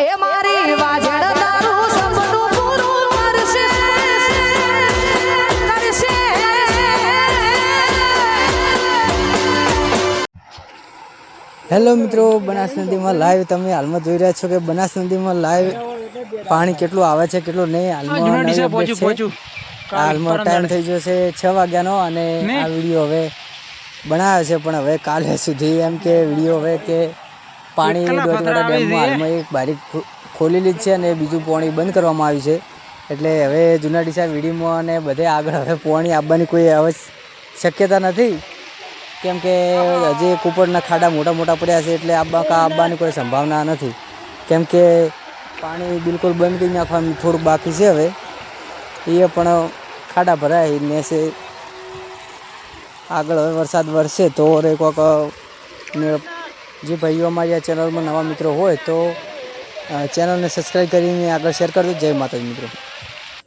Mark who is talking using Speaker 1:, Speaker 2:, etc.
Speaker 1: એ મારી વાજણ તારું સપનું પૂરું કરશે કરશે.
Speaker 2: હેલો મિત્રો બનાસ નદીમાં લાઈવ તમે હાલમાં જોઈ રહ્યા છો કે બનાસ નદીમાં લાઈવ પાણી કેટલું આવે છે કેટલું નહીં હાલમાં હાલમાં ટાઈમ થઈ ગયો છે છ વાગ્યાનો અને આ વીડિયો હવે બનાવ્યો છે પણ હવે કાલે સુધી એમ કે વીડિયો હવે કે પાણી ડેમમાં હાલમાં એક બારી ખોલી ખોલેલી જ છે અને બીજું પાણી બંધ કરવામાં આવ્યું છે. એટલે હવે જૂના ડીસા વીડીમાં અને બધે આગળ હવે પાણી આપવાની કોઈ હવે શક્યતા નથી. કેમ કે હજી કુપડના ખાડા મોટા મોટા પડ્યા છે એટલે આબા કા આવવાની કોઈ સંભાવના નથી. કેમ કે પાણી બિલકુલ બંધ કરી નાખવાનું થોડુંક બાકી છે હવે. એ પણ ખાડા ભરાય નેસે આગળ હવે વરસાદ વરસે તો રે કોક જે ભાઈઓ અમારી આ ચેનલમાં નવા મિત્રો હોય તો ચેનલને સબસ્ક્રાઈબ કરીને આગળ શેર કરજો. જય માતાજી મિત્રો.